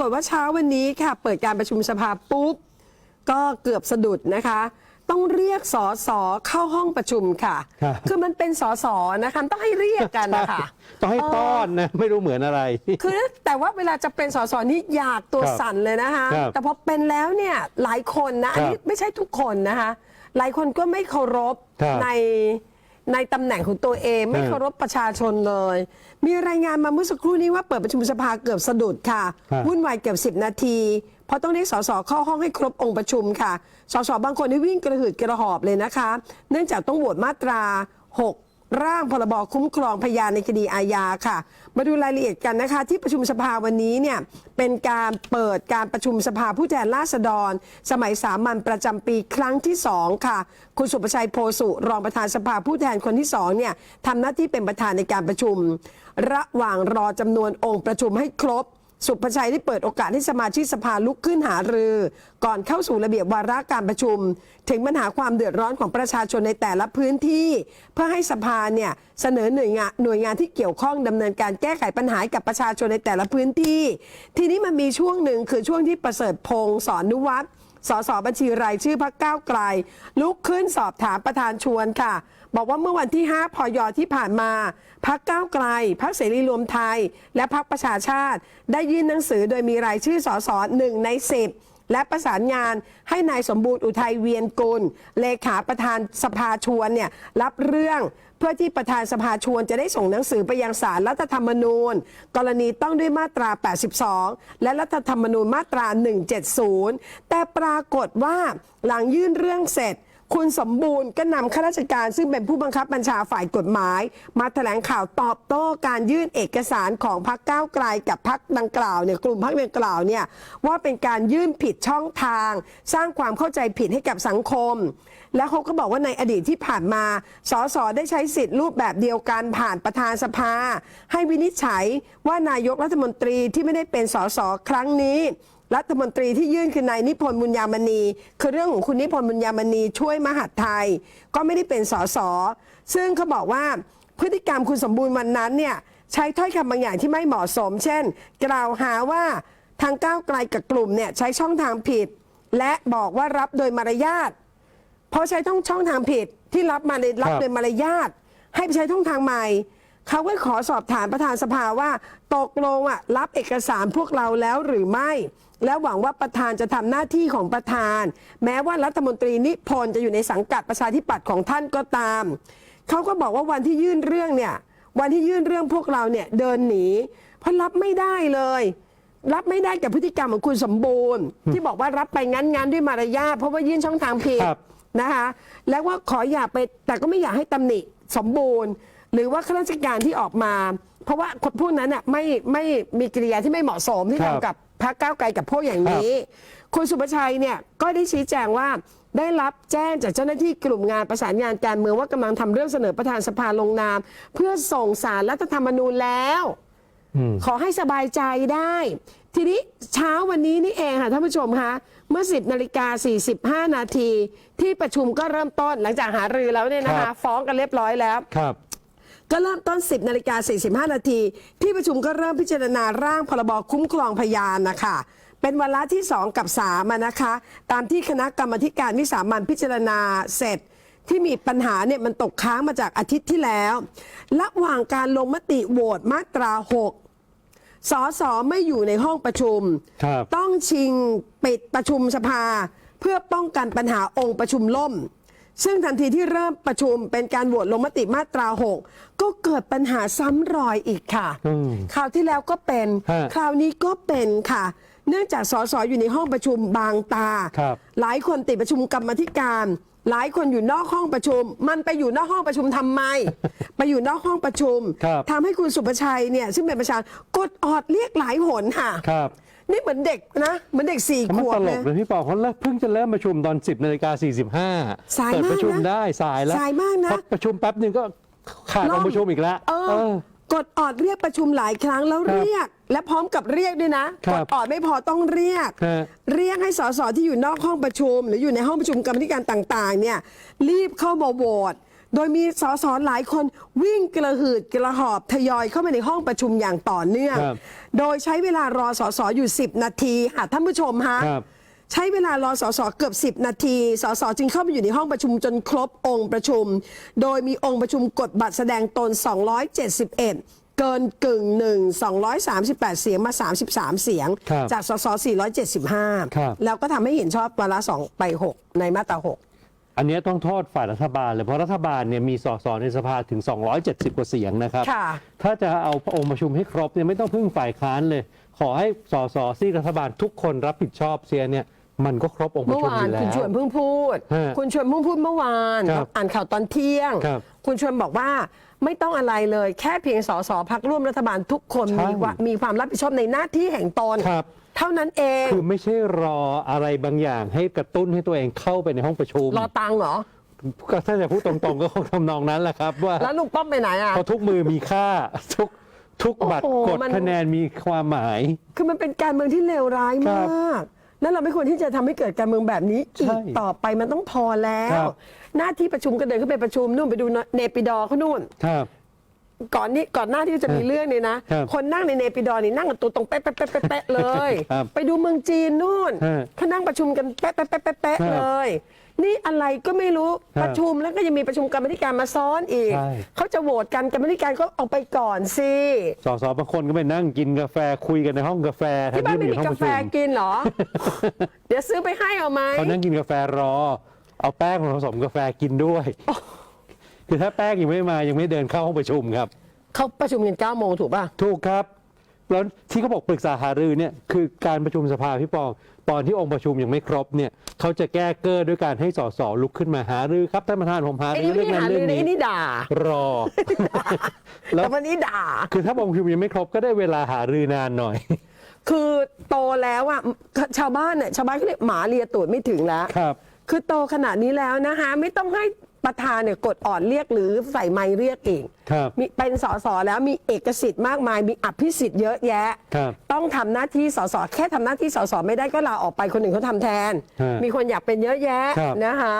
ากฏว่าเช้าวันนี้ค่ะเปิดการประชุมสภาปุ๊บ ก็เกือบสะดุดนะคะ ต้องเรียกสอสอเข้าห้องประชุมค่ะ ครับ คือมันเป็นสอสอนะคะต้องให้เรียกกันนะคะ ต้องให้ต้อนนะ ไม่รู้เหมือนอะไร คือแต่ว่าเวลาจะเป็นสสนี่อยากตัวครับสั่นเลยนะคะ ครับแต่พอเป็นแล้วเนี่ยหลายคนนะ อันนี้ครับไม่ใช่ทุกคนนะคะ หลายคนก็ไม่เคารพครับใน ในตำแหน่งของตัวเองไม่ครับเคารพประชาชนเลย มีรายงานมาเมื่อสักครู่นี้ว่าเปิดประชุมสภาเกือบสะดุดค่ะครับวุ่นวายเกือบ 10 นาที เพราะต้องเรียกสสเข้าห้องให้ครบองค์ประชุมค่ะ สสบางคนนี่วิ่งกระหืดกระหอบเลยนะคะ เนื่องจากต้องโหวตมาตรา 6 ร่างพรบคุ้มครองพยานในคดีอาญาค่ะ มาดูรายละเอียดกันนะคะ ที่ประชุมสภาวันนี้เนี่ยเป็นการเปิดการประชุมสภาผู้แทนราษฎร สมัยสามัญประจำปีครั้งที่ 2 ค่ะ คุณสุประชัยโพสุรองประธานสภาผู้แทนคนที่2เนี่ยทำหน้าที่เป็นประธานในการประชุม ระหว่างรอจำนวนองค์ประชุมให้ครบ สุภชัยได้เปิดโอกาสให้สมาชิกสภาลุกขึ้นหารือ ก่อนเข้าสู่ระเบียบวาระการประชุม ถึงปัญหาความเดือดร้อนของประชาชนในแต่ละพื้นที่ เพื่อให้สภาเนี่ยเสนอหน่วยงานหน่วยงานที่เกี่ยวข้องดำเนินการแก้ไขปัญหาให้กับประชาชนในแต่ละพื้นที่ ทีนี้มันมีช่วงหนึ่งคือช่วงที่ประเสริฐพงศ์สอนนุวัฒน์ สสบัญชีรายชื่อพักก้าวไกล ลุกขึ้นสอบถามประธานชวนค่ะ บอกว่าเมื่อวันที่ 5 พยที่ผ่านมาพักก้าวไกลพักเสรีรวมไทย และพักประชาชาติ ได้ยื่นหนังสือโดยมีรายชื่อสสหนึ่งใน10 และประสานงานให้นายสมบูรณ์อุทัยเวียนกุล เลขาประธานสภาชวนเนี่ยรับเรื่องเพื่อที่ประธานสภาชวนจะได้ส่งหนังสือไปยังสารรัฐธรรมนูญ กรณีต้องด้วยมาตรา 82 และรัฐธรรมนูญมาตรา 170 แต่ปรากฏว่าหลังยื่นเรื่องเสร็จ คุณสมบูรณ์ก็นำข้าราชการซึ่งเป็นผู้บังคับบัญชาฝ่ายกฎหมาย มาแถลงข่าวตอบโต้การยื่นเอกสารของพรรคก้าวไกลกับพรรคดังกล่าวเนี่ยกลุ่มพรรคดังกล่าวเนี่ยว่าเป็นการยื่นผิดช่องทาง สร้างความเข้าใจผิดให้กับสังคม แล้วเขาก็บอกว่าในอดีตที่ผ่านมาสสได้ใช้สิทธิ์รูปแบบเดียวกันผ่านประธานสภา ให้วินิจฉัยว่านายกรัฐมนตรีที่ไม่ได้เป็นสสครั้งนี้ รัฐมนตรีที่ยื่นคือนายนิพนธ์บุญญามณี คือเรื่องของคุณนิพนธ์บุญญามณีช่วยมหาดไทย ก็ไม่ได้เป็นสสซึ่งเขาบอกว่าพฤติกรรมคุณสมบูรณ์วันนั้นเนี่ยใช้ถ้อยคำบางอย่างที่ไม่เหมาะสม เช่น กล่าวหาว่าทางก้าวไกลกับกลุ่มเนี่ยใช้ช่องทางผิด และบอกว่ารับโดยมารยาทเพราะใช้ช่องช่องทางผิดที่รับมาเลยรับครับโดยมารยาทให้ไปใช้ช่องทางใหม่ เขาก็ขอสอบถามประธานสภาว่า ตกลงอะรับเอกสารพวกเราแล้วหรือไม่ แล้วหวังว่าประธานจะทำหน้าที่ของประธาน แม้ว่ารัฐมนตรีนิพนธ์จะอยู่ในสังกัดประชาธิปัตย์ของท่านก็ตาม เขาก็บอกว่าวันที่ยื่นเรื่องเนี่ยวันที่ยื่นเรื่องพวกเราเนี่ยเดินหนี เพราะรับไม่ได้เลย รับไม่ได้กับพฤติกรรมของคุณสมบูรณ์ ที่บอกว่ารับไปงั้นงั้นๆด้วยมารยาทเพราะว่ายื่นช่องทางผิดครับ นะคะแล้วว่าขออย่าไปแต่ก็ไม่อยากให้ตำหนิสมบูรณ์ หรือว่าข้าราชการที่ออกมา เพราะว่าคนพวกนั้นน่ะไม่ไม่มีกิริยาที่ไม่เหมาะสมที่ครับทำกับพรรคก้าวไกลกับพวกอย่างนี้ คุณสุประชัยเนี่ยก็ได้ชี้แจงว่าได้รับแจ้งจากเจ้าหน้าที่กลุ่มงานประสานงานการเมืองว่ากำลังทำเรื่องเสนอประธานสภาลงนาม เพื่อส่งสารรัฐธรรมนูญแล้ว อืม ขอให้สบายใจได้ ทีนี้เช้าวันนี้นี่เองค่ะท่านผู้ชมคะเมื่อ 10นาฬิกา45 นาที ที่ประชุมก็เริ่มต้นหลังจากหารือแล้วเนี่ยนะครัคะ บ ฟ้องกันเรียบร้อยแล้ว ครับ ก็เริ่มต้น 10นาฬิกา45 นาที ที่ประชุมก็เริ่มพิจารณาร่างพรบคุ้มครองพยานนะคะเป็นวาระที่ 2 กับ3อะนะคะ ตามที่คณะกรรมาธิการวิสามันพิจารณาเสร็จที่มีปัญหาเนี่ยมันตกค้างมาจากอาทิตย์ที่แล้วระหว่างการลงมติโหวตมาตรา 6สสไม่อยู่ในห้องประชุมครับต้องชิงปิดประชุมสภา เพื่อป้องกันปัญหาองค์ประชุมล่ม ซึ่งทันทีที่เริ่มประชุมเป็นการโหวตลงมติมาตรา 6 ก็เกิดปัญหาซ้ำรอยอีกค่ะ อืมคราวที่แล้วก็เป็น ฮะคราวนี้ก็เป็นค่ะ เนื่องจากสสอยู่ในห้องประชุมบางตา ครับ หลายคนติดประชุมกรรมาธิการ หลายคนอยู่นอกห้องประชุม มันไปอยู่นอกห้องประชุมทำไม ไปอยู่นอกห้องประชุมครับ ทำให้คุณสุประชัยเนี่ยซึ่งเป็นประชานกดออดเรียกหลายหนค่ะ ครับนี่เหมือนเด็กนะเหมือนเด็กสี่เขาขมันวตบลเลกย เลยพี่ปอเขาเริ่มเพิ่งจะเริ่มประชุมตอน 10นาฬิกาสาย45เปิดมากประชุมนะได้สายแล้วสายมากนะพอประชุมแป๊บหนึ่งก็ขาดองค์ประชุมอีกแล้วเออเออ กดออดเรียกประชุมหลายครั้งแล้วครับเรียก และพร้อมกับเรียกด้วยนะครักบดออดไม่พอต้องเรียก ฮะ เรียกให้สสที่อยู่นอกห้องประชุม หรืออยู่ในห้องประชุมกรรมธิการต่างๆเนี่ยรีบเข้ามาโหวตโดยมีสสหลายคนวิ่งกระหืดกระหอบทยอยเข้ามาในห้องประชุมอย่างต่อเนื่อง ครับโดยใช้เวลารอสสอยู่ 10 นาทีค่ะท่านผู้ชมฮะ ครับ ใช้เวลารอสสเกือบ 10 นาที สสจึงเข้าไปอยู่ในห้องประชุมจนครบองค์ประชุม โดยมีองค์ประชุมกดบัตรแสดงตน 271เกินกึ่งหนึ่ง238 เสียงมา 33 เสียงครับจากสส475ครับแล้วก็ทำให้เห็นชอบวาระสองไป 6 ในมาตรา 6 อันเนี้ยต้องโทษฝ่ายรัฐบาลเลยเพราะรัฐบาลเนี่ยมีสสในสภาถึง 270 กว่าเสียงนะครับค่ะถ้าจะเอาองค์ประชุมให้ครบเนี่ยไม่ต้องพึ่งฝ่ายค้านเลย ขอให้สสซีกรัฐบาลทุกคนรับผิดชอบเสียเนี่ย มันก็ครบองค์ประเมื่อชุมวาอนยู่แล้คุณวชวนเพิ่งพูด ฮะคุณชวนเพิ่งพูดเมื่อวานครับอ่านข่าวตอนเที่ยง ครับคุณชวนบอกว่าไม่ต้องอะไรเลย แค่เพียงสสพักร่วมรัฐบาลทุกคนใช่มีว่ามีความรับผิดชอบในหน้าที่แห่งตนครับ เท่านั้นเองคือไม่ใช่รออะไรบางอย่าง ให้กระตุ้นให้ตัวเองเข้าไปในห้องประชุมรอตังค์เหรอ ก็ถ้าจะพูดตรงๆ ก็คงทำนองนั้นแหละครับ ว่าแล้วลุงป้อมไปไหนอะ เพราะทุกมือมีค่า ทุกทุกบัตรโอ้โหกดมัน คะแนนมีความหมาย คือมันเป็นการเมืองที่เลวร้ายครัมาบก แล้วเราไม่ควรที่จะทำให้เกิดการเมืองแบบนี้อีใช่กต่อไปมันต้องพอแล้ควรับ หน้าที่ประชุมก็เดินขึ้นไปประชุมนู่นไปดูเนปิดอร์เขานู่น ครับ ก่อนนี้ก่อนหน้าที่จะมีเรื่องเนี่ยนะ ครับคนนั่งในเนปิดอร์นี่นั่งกันตัวตรงเป๊ะเป๊ะเป๊ะเป๊ะเป๊ะเลย ครับไปดูเมืองจีนนู่นฮะเขานั่งประชุมกันเป๊ะเป๊ะเป๊ะเป๊ะเป๊ะครับเลย นี่อะไรก็ไม่รู้ครับประชุมแล้วก็ยังมีประชุมกรรมาธิการมาซ้อนอีก ใช่ เขาจะโหวตกันกรรมาธิการก็เอาไปก่อนสิสสบางคนก็ไปนั่งกินกาแฟคุยกันในห้องกาแฟแทที่นบ้านที่ไม่มีมีห้องกาประแฟชุมกินเหรอ เดี๋ยวซื้อไปให้เอาไหมเขานั่งกินกาแฟรอ เอาแป้งมาผสมกาแฟกินด้วยคือถ้าแป้งยังไม่มายังไม่เดินเข้าห้องประชุมครับ เขาประชุมกัน9โมงถูกป่ะ ถูกครับแล้วที่เขาบอกปรึกษาหารือเนี่ยคือการประชุมสภาพี่ปอง ตอนที่องค์ประชุมยังไม่ครบเนี่ยเขาจะแก้เกอร์ด้วยการให้สสลุกขึ้นมาหารือครับท่านประธานผมหาไอ้รือนี่ไม่เรื่องได้นั้นหาเรื่รือองนะไอ้นี้นี่ด่ารอ แล้ว แต่วันนี้ด่า คือถ้าองค์ประชุมยังไม่ครบก็ได้เวลาหารือนานหน่อย คือโตแล้วอะชาวบ้านเนี่ยชาวบ้านเขาเรียกหมาเลียตูดไม่ถึงแล้ว ครับ คือโตขนาดนี้แล้วนะคะ ไม่ต้องให้ ประธานเนี่ยกดอ่อนเรียกหรือใส่ไม้เรียกเองครับมีเป็นสสแล้วมีเอกสิทธิ์มากมาย มีอภิสิทธิ์เยอะแยะ ครับต้องทำหน้าที่สสแค่ทำหน้าที่สสไม่ได้ก็ลาออกไปคนอื่นเขาทำแทน ฮะมีคนอยากเป็นเยอะแยะครับ นะคะ